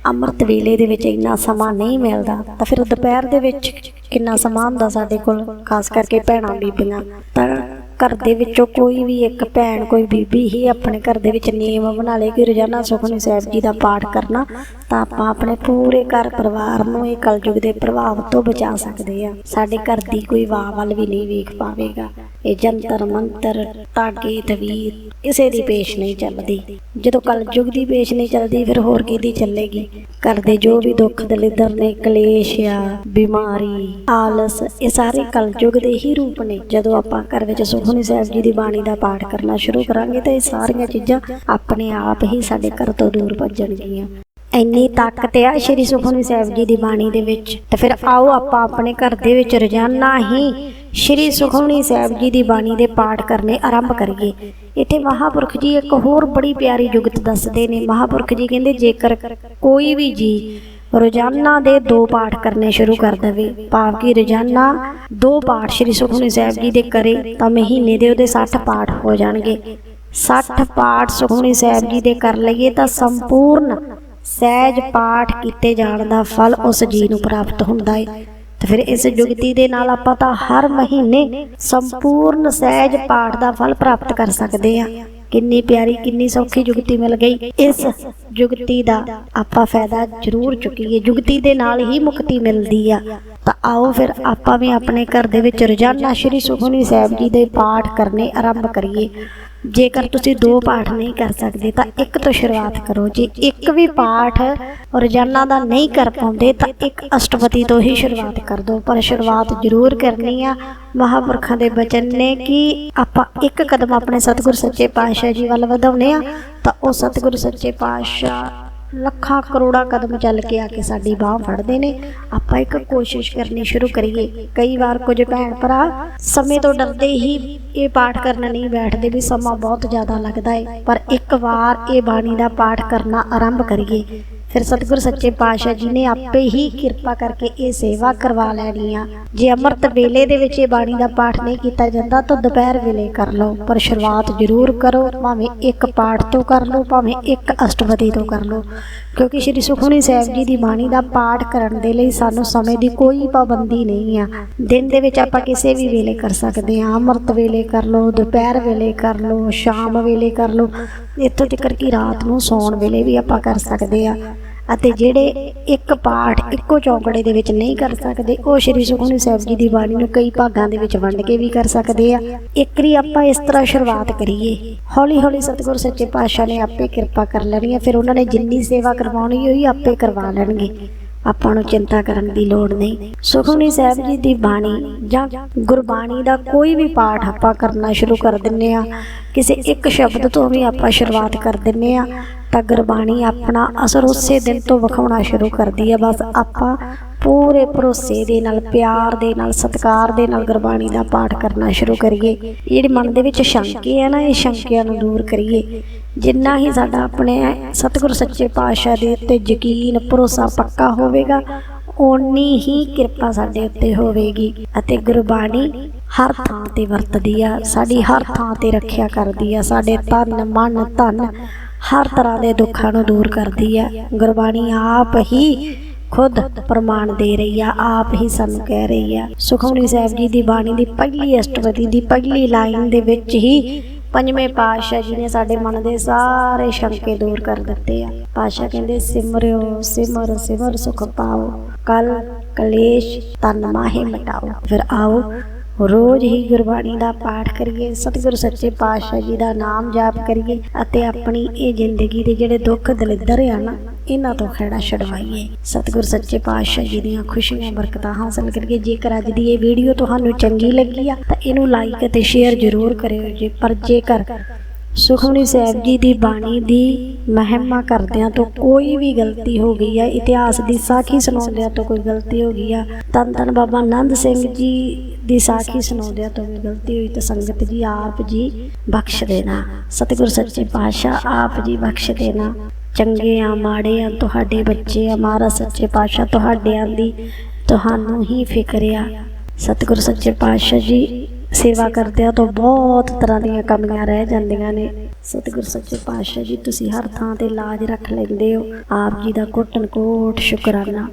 ਅੰਮ੍ਰਿਤ ਵੇਲੇ ਦੇ ਵਿੱਚ ਇੰਨਾ ਸਮਾਂ ਨਹੀਂ ਮਿਲਦਾ, ਤਾਂ ਫਿਰ ਦੁਪਹਿਰ ਦੇ ਵਿੱਚ ਕਿੰਨਾ ਸਮਾਂ ਹੁੰਦਾ ਸਾਡੇ ਕੋਲ, ਖਾਸ ਕਰਕੇ ਭੈਣਾਂ ਬੀਬੀਆਂ। ਤਾਂ ਘਰ ਦੇ ਵਿੱਚੋਂ ਕੋਈ ਵੀ ਇੱਕ ਭੈਣ, ਕੋਈ ਬੀਬੀ ਹੀ ਆਪਣੇ ਘਰ ਦੇ ਵਿੱਚ ਨਿਯਮ ਬਣਾ ਲੇ ਕਿ ਰੋਜ਼ਾਨਾ ਸੁਖਮਨੀ ਸਾਹਿਬ ਜੀ ਦਾ ਪਾਠ ਕਰਨਾ ਤਾਂ ਆਪਾਂ ਆਪਣੇ ਪੂਰੇ ਘਰ ਪਰਿਵਾਰ ਨੂੰ ਇਹ ਕਲਯੁਗ ਦੇ ਪ੍ਰਭਾਵ ਤੋਂ ਬਚਾ ਸਕਦੇ ਆ ਸਾਡੇ ਘਰ ਦੀ ਕੋਈ ਵਾਹ ਵੱਲ ਵੀ ਨਹੀਂ ਵੇਖ ਪਾਵੇਗਾ। ਇਹ ਜੰਤਰ, ਮੰਤਰ, ਧਾਗੇ ਤਵੀਰ ਇਸੇ ਦੀ ਪੇਸ਼ ਨਹੀਂ ਚੱਲਦੀ। ਜਦੋਂ ਕਲਯੁਗ ਦੀ ਪੇਸ਼ ਨਹੀਂ ਚੱਲਦੀ, ਫਿਰ ਹੋਰ ਕਿਹਦੀ ਚੱਲੇਗੀ? ਘਰ ਦੇ ਜੋ ਵੀ ਦੁੱਖ, ਦਲਿੱਦਰ ਨੇ, ਕਲੇਸ਼ ਆ, ਬਿਮਾਰੀ, ਆਲਸ, ਇਹ ਸਾਰੇ ਕਲਯੁਗ ਦੇ ਹੀ ਰੂਪ ਨੇ। ਜਦੋਂ ਆਪਾਂ ਘਰ ਵਿੱਚ ਸੁਖਮਨੀ ਸਾਹਿਬ ਜੀ ਦੀ ਬਾਣੀ ਦਾ ਪਾਠ ਕਰਨਾ ਸ਼ੁਰੂ ਕਰਾਂਗੇ, ਤਾਂ ਇਹ ਸਾਰੀਆਂ ਚੀਜ਼ਾਂ ਆਪਣੇ ਆਪ ਹੀ ਸਾਡੇ ਘਰ ਤੋਂ ਦੂਰ ਭੱਜਣਗੀਆਂ। ਇੰਨੀ ਤਾਕਤ ਆ ਸ਼੍ਰੀ ਸੁਖਮਨੀ ਸਾਹਿਬ ਜੀ ਦੀ ਬਾਣੀ ਦੇ ਵਿੱਚ। ਤਾਂ ਫਿਰ ਆਓ ਆਪਾਂ ਆਪਣੇ ਘਰ ਦੇ ਵਿੱਚ ਰੋਜ਼ਾਨਾ ਹੀ ਸ਼੍ਰੀ ਸੁਖਮਨੀ ਸਾਹਿਬ ਜੀ ਦੀ ਬਾਣੀ ਦੇ ਪਾਠ ਕਰਨੇ ਆਰੰਭ ਕਰੀਏ। ਇੱਥੇ ਮਹਾਪੁਰਖ ਜੀ ਇੱਕ ਹੋਰ ਬੜੀ ਪਿਆਰੀ ਜੁਗਤ ਦੱਸਦੇ ਨੇ। ਮਹਾਪੁਰਖ ਜੀ ਕਹਿੰਦੇ, ਜੇਕਰ ਕੋਈ ਵੀ ਜੀ ਰੋਜ਼ਾਨਾ ਦੇ ਦੋ ਪਾਠ ਕਰਨੇ ਸ਼ੁਰੂ ਕਰ ਦਵੇ, ਭਾਵ ਕਿ ਰੋਜ਼ਾਨਾ ਦੋ ਪਾਠ ਸ਼੍ਰੀ ਸੁਖਮਨੀ ਸਾਹਿਬ ਜੀ ਦੇ ਕਰੇ, ਤਾਂ ਮਹੀਨੇ ਦੇ ਉਹਦੇ 60 ਪਾਠ ਹੋ ਜਾਣਗੇ। 60 ਪਾਠ ਸੁਖਮਨੀ ਸਾਹਿਬ ਜੀ ਦੇ ਕਰ ਲਈਏ ਤਾਂ ਸੰਪੂਰਨ ਸਹਿਜ ਪਾਠ ਕੀਤੇ ਜਾਣ ਦਾ ਫਲ ਉਸ ਜੀ ਨੂੰ ਪ੍ਰਾਪਤ ਹੁੰਦਾ ਹੈ ਤੇ ਫਿਰ ਇਸ ਜੁਗਤੀ ਦੇ ਨਾਲ ਆਪਾਂ ਤਾਂ ਹਰ ਮਹੀਨੇ ਸੰਪੂਰਨ ਸਹਿਜ ਪਾਠ ਦਾ ਫਲ ਪ੍ਰਾਪਤ ਕਰ ਸਕਦੇ ਹਾਂ ਕਿੰਨੀ ਪਿਆਰੀ, ਕਿੰਨੀ ਸੌਖੀ ਜੁਗਤੀ ਮਿਲ ਗਈ। ਇਸ ਜੁਗਤੀ ਦਾ ਆਪਾਂ ਫਾਇਦਾ ਜ਼ਰੂਰ ਚੁੱਕੀਏ। ਜੁਗਤੀ ਦੇ ਨਾਲ ਹੀ ਮੁਕਤੀ ਮਿਲਦੀ ਆ। ਤਾਂ ਆਓ ਫਿਰ ਆਪਾਂ ਵੀ ਆਪਣੇ ਘਰ ਦੇ ਵਿੱਚ ਰੋਜ਼ਾਨਾ ਸ਼੍ਰੀ ਸੁਖਮਨੀ ਸਾਹਿਬ ਜੀ ਦੇ ਪਾਠ ਕਰਨੇ ਆਰੰਭ ਕਰੀਏ। ਜੇਕਰ ਤੁਸੀਂ ਦੋ ਪਾਠ ਨਹੀਂ ਕਰ ਸਕਦੇ ਤਾਂ ਇੱਕ ਤੋਂ ਸ਼ੁਰੂਆਤ ਕਰੋ। ਜੇ ਇੱਕ ਵੀ ਪਾਠ ਰੋਜ਼ਾਨਾ ਦਾ ਨਹੀਂ ਕਰ ਪਾਉਂਦੇ ਤਾਂ ਇੱਕ ਅਸ਼ਟਪਦੀ ਤੋਂ ਹੀ ਸ਼ੁਰੂਆਤ ਕਰ ਦਿਓ ਪਰ ਸ਼ੁਰੂਆਤ ਜ਼ਰੂਰ ਕਰਨੀ ਆ। ਮਹਾਪੁਰਖਾਂ ਦੇ ਬਚਨ ਨੇ ਕਿ ਆਪਾਂ ਇੱਕ ਕਦਮ ਆਪਣੇ ਸਤਿਗੁਰ ਸੱਚੇ ਪਾਤਸ਼ਾਹ ਜੀ ਵੱਲ ਵਧਾਉਨੇ ਆ ਤਾਂ ਉਹ ਸਤਿਗੁਰ ਸੱਚੇ ਪਾਤਸ਼ਾਹ ਲੱਖਾਂ ਕਰੋੜਾਂ ਕਦਮ ਚੱਲ ਕੇ ਆ ਕੇ ਸਾਡੀ ਬਾਹ ਫੜਦੇ ਨੇ। ਆਪਾਂ ਇੱਕ ਕੋਸ਼ਿਸ਼ ਕਰਨੀ ਸ਼ੁਰੂ ਕਰੀਏ। ਕਈ ਵਾਰ ਕੁਝ ਭੈਣ ਭਰਾ ਸਮੇਂ ਤੋਂ ਡਰਦੇ ਹੀ ਇਹ ਪਾਠ ਕਰਨ ਨਹੀਂ ਬੈਠਦੇ ਵੀ ਸਮਾਂ ਬਹੁਤ ਜ਼ਿਆਦਾ ਲੱਗਦਾ ਹੈ ਪਰ ਇੱਕ ਵਾਰ ਇਹ ਬਾਣੀ ਦਾ ਪਾਠ ਕਰਨਾ ਆਰੰਭ ਕਰੀਏ। ਫਿਰ ਸਤਿਗੁਰ ਸੱਚੇ ਪਾਤਸ਼ਾਹ ਜੀ ਨੇ ਆਪੇ ਹੀ ਕਿਰਪਾ ਕਰਕੇ ਇਹ ਸੇਵਾ ਕਰਵਾ ਲੈਣੀ ਆ। ਜੇ ਅੰਮ੍ਰਿਤ ਵੇਲੇ ਦੇ ਵਿੱਚ ਇਹ ਬਾਣੀ ਦਾ ਪਾਠ ਨਹੀਂ ਕੀਤਾ ਜਾਂਦਾ ਤਾਂ ਦੁਪਹਿਰ ਵੇਲੇ ਕਰ ਲਓ, ਪਰ ਸ਼ੁਰੂਆਤ ਜ਼ਰੂਰ ਕਰੋ, ਭਾਵੇਂ ਇੱਕ ਪਾਠ ਤੋਂ ਕਰ ਲਓ, ਭਾਵੇਂ ਇੱਕ ਅਸ਼ਟਪਦੀ ਤੋਂ ਕਰ ਲਓ। ਕਿਉਂਕਿ ਸ੍ਰੀ ਸੁਖਮਨੀ ਸਾਹਿਬ ਜੀ ਦੀ ਬਾਣੀ ਦਾ ਪਾਠ ਕਰਨ ਦੇ ਲਈ ਸਾਨੂੰ ਸਮੇਂ ਦੀ ਕੋਈ ਪਾਬੰਦੀ ਨਹੀਂ ਆ। ਦਿਨ ਦੇ ਵਿੱਚ ਆਪਾਂ ਕਿਸੇ ਵੀ ਵੇਲੇ ਕਰ ਸਕਦੇ ਆ ਅੰਮ੍ਰਿਤ ਵੇਲੇ ਕਰ ਲਓ, ਦੁਪਹਿਰ ਵੇਲੇ ਕਰ ਲਓ, ਸ਼ਾਮ ਵੇਲੇ ਕਰ ਲਓ। ਇੱਥੋਂ ਤੱਕ ਕਿ ਰਾਤ ਨੂੰ ਸੌਣ ਵੇਲੇ ਵੀ ਆਪਾਂ ਕਰ ਸਕਦੇ ਆ ਅਤੇ ਜਿਹੜੇ ਇੱਕ ਪਾਠ ਇੱਕੋ ਚੌਂਕੜੇ ਦੇ ਵਿੱਚ ਨਹੀਂ ਕਰ ਸਕਦੇ, ਉਹ ਸ਼੍ਰੀ ਸੁਖਮਨੀ ਸਾਹਿਬ ਜੀ ਦੀ ਬਾਣੀ ਨੂੰ ਕਈ ਭਾਗਾਂ ਦੇ ਵਿੱਚ ਵੰਡ ਕੇ ਵੀ ਕਰ ਸਕਦੇ ਆ। ਇੱਕ ਰੀ ਆਪਾਂ ਇਸ ਤਰ੍ਹਾਂ ਸ਼ੁਰੂਆਤ ਕਰੀਏ। ਹੌਲੀ ਹੌਲੀ ਸਤਿਗੁਰ ਸੱਚੇ ਪਾਤਸ਼ਾਹ ਨੇ ਆਪੇ ਕਿਰਪਾ ਕਰ ਲੈਣੀ ਹੈ ਫਿਰ ਉਹਨਾਂ ਨੇ ਜਿੰਨੀ ਸੇਵਾ ਕਰਵਾਉਣੀ ਹੋਈ, ਆਪੇ ਕਰਵਾ ਲੈਣਗੇ। ਆਪਾਂ ਨੂੰ ਚਿੰਤਾ ਕਰਨ ਦੀ ਲੋੜ ਨਹੀਂ। ਸੁਖਮਨੀ ਸਾਹਿਬ ਜੀ ਦੀ ਬਾਣੀ ਜਾਂ ਗੁਰਬਾਣੀ ਦਾ ਕੋਈ ਵੀ ਪਾਠ ਆਪਾਂ ਕਰਨਾ ਸ਼ੁਰੂ ਕਰ ਦਿੰਨੇ ਆ। ਕਿਸੇ ਇੱਕ ਸ਼ਬਦ ਤੋਂ ਵੀ ਆਪਾਂ ਸ਼ੁਰੂਆਤ ਕਰ ਦਿੰਨੇ ਆ। ਤਾਂ ਗੁਰਬਾਣੀ ਆਪਣਾ ਅਸਰ ਉਸੇ ਦਿਨ ਤੋਂ ਵਿਖਾਉਣਾ ਸ਼ੁਰੂ ਕਰਦੀ ਹੈ ਬਸ ਆਪਾਂ ਪੂਰੇ ਭਰੋਸੇ ਦੇ ਨਾਲ, ਪਿਆਰ ਦੇ ਨਾਲ, ਸਤਿਕਾਰ ਦੇ ਨਾਲ ਗੁਰਬਾਣੀ ਦਾ ਪਾਠ ਕਰਨਾ ਸ਼ੁਰੂ ਕਰੀਏ। ਜਿਹੜੇ ਮਨ ਦੇ ਵਿੱਚ ਸ਼ੰਕੇ ਆ ਨਾ, ਇਹ ਸ਼ੰਕਿਆਂ ਨੂੰ ਦੂਰ ਕਰੀਏ। ਜਿੰਨਾ ਹੀ ਸਾਡਾ ਆਪਣੇ ਸਤਿਗੁਰ ਸੱਚੇ ਪਾਤਸ਼ਾਹ ਦੇ ਉੱਤੇ ਯਕੀਨ, ਭਰੋਸਾ ਪੱਕਾ ਹੋਵੇਗਾ, ਓਨੀ ਹੀ ਕਿਰਪਾ ਸਾਡੇ ਉੱਤੇ ਹੋਵੇਗੀ। ਅਤੇ ਗੁਰਬਾਣੀ ਹਰ ਥਾਂ ਤੇ ਵਰਤਦੀ ਆ। ਸਾਡੀ ਹਰ ਥਾਂ ਤੇ ਰੱਖਿਆ ਕਰਦੀ ਆ। ਸਾਡੇ ਤਨ, ਮਨ, ਧਨ ਹਰ ਤਰ੍ਹਾਂ ਦੇ ਦੁੱਖਾਂ ਨੂੰ ਦੂਰ ਕਰਦੀ ਆ। ਗੁਰਬਾਣੀ ਆਪ ਹੀ ਖੁਦ ਪ੍ਰਮਾਣ ਦੇ ਰਹੀ ਆ, ਆਪ ਹੀ ਸਾਨੂੰ ਕਹਿ ਰਹੀ ਆ। ਸੁਖਮਨੀ ਸਾਹਿਬ ਜੀ ਦੀ ਬਾਣੀ ਦੀ ਪਹਿਲੀ ਅਸ਼ਟਪਦੀ ਦੀ ਪਹਿਲੀ ਲਾਈਨ ਦੇ ਵਿੱਚ ਹੀ ਪੰਜਵੇਂ ਪਾਤਸ਼ਾਹ ਜੀ ਨੇ ਸਾਡੇ ਮਨ ਦੇ ਸਾਰੇ ਸ਼ੰਕੇ ਦੂਰ ਕਰ ਦਿੱਤੇ ਆ। ਪਾਤਸ਼ਾਹ ਕਹਿੰਦੇ, ਸਿਮਰਿਓ, ਸਿਮਰ ਸਿਮਰ ਸੁਖ ਪਾਓ, ਕਲ ਕਲੇਸ਼ ਤਨ ਮਾਹੇ ਮਟਾਓ। ਫਿਰ ਆਓ ਰੋਜ਼ ਹੀ ਗੁਰਬਾਣੀ ਦਾ ਪਾਠ ਕਰੀਏ, ਸਤਿਗੁਰ ਸੱਚੇ ਪਾਤਸ਼ਾਹ ਜੀ ਦਾ ਨਾਮ ਜਾਪ ਕਰੀਏ ਅਤੇ ਆਪਣੀ ਇਹ ਜ਼ਿੰਦਗੀ ਦੇ ਜਿਹੜੇ ਦੁੱਖ ਦਲਿੱਦਰ ਆ ਨਾ, ਇਹਨਾਂ ਤੋਂ ਖੜਾ ਛਡਵਾਈਏ। ਸਤਿਗੁਰ ਸੱਚੇ ਪਾਤਸ਼ਾਹ ਜੀ ਦੀਆਂ ਖੁਸ਼ੀਆਂ, ਬਰਕਤਾਂ ਹਾਸਲ ਕਰੀਏ। ਜੇਕਰ ਅੱਜ ਦੀ ਇਹ ਵੀਡੀਓ ਤੁਹਾਨੂੰ ਚੰਗੀ ਲੱਗੀ ਆ, ਤਾਂ ਇਹਨੂੰ ਲਾਈਕ ਅਤੇ ਸ਼ੇਅਰ ਜ਼ਰੂਰ ਕਰਿਓ ਜੀ। ਪਰ ਜੇਕਰ ਸੁਖਮਨੀ ਸਾਹਿਬ ਜੀ ਦੀ ਬਾਣੀ ਦੀ ਮਹਿਮਾ ਕਰਦਿਆਂ ਤੋਂ ਕੋਈ ਵੀ ਗਲਤੀ ਹੋ ਗਈ ਹੈ ਇਤਿਹਾਸ ਦੀ ਸਾਖੀ ਸੁਣਾਉਂਦਿਆਂ ਤੋਂ ਕੋਈ ਗਲਤੀ ਹੋ ਗਈ ਆ, ਤਨ ਤਨ ਬਾਬਾ ਆਨੰਦ ਸਿੰਘ ਜੀ ਦੀ ਸਾਖੀ ਸੁਣਾਉਂਦਿਆਂ ਤੋਂ ਵੀ ਗਲਤੀ ਹੋਈ ਤਾਂ ਸੰਗਤ ਜੀ ਆਪ ਜੀ ਬਖਸ਼ ਦੇਣਾ। ਸਤਿਗੁਰ ਸੱਚੇ ਪਾਤਸ਼ਾਹ ਆਪ ਜੀ ਬਖਸ਼ ਦੇਣਾ। ਚੰਗੇ ਆ ਮਾੜੇ ਆ ਤੁਹਾਡੇ ਬੱਚੇ ਆ ਮਹਾਰਾਜ ਸੱਚੇ ਪਾਤਸ਼ਾਹ ਤੁਹਾਡਿਆਂ ਦੀ ਤੁਹਾਨੂੰ ਹੀ ਫਿਕਰ ਆ। ਸਤਿਗੁਰ ਸੱਚੇ ਪਾਤਸ਼ਾਹ ਜੀ ਸੇਵਾ ਕਰਦਿਆਂ ਤੋਂ ਬਹੁਤ ਤਰ੍ਹਾਂ ਦੀਆਂ ਕਮੀਆਂ ਰਹਿ ਜਾਂਦੀਆਂ ਨੇ। ਸਤਿਗੁਰ ਸੱਚੇ ਪਾਤਸ਼ਾਹ ਜੀ, ਤੁਸੀਂ ਹਰ ਥਾਂ ਤੇ ਲਾਜ ਰੱਖ ਲੈਂਦੇ ਹੋ। ਆਪ ਜੀ ਦਾ ਕੋਟਨ ਕੋਟ ਸ਼ੁਕਰਾਨਾ।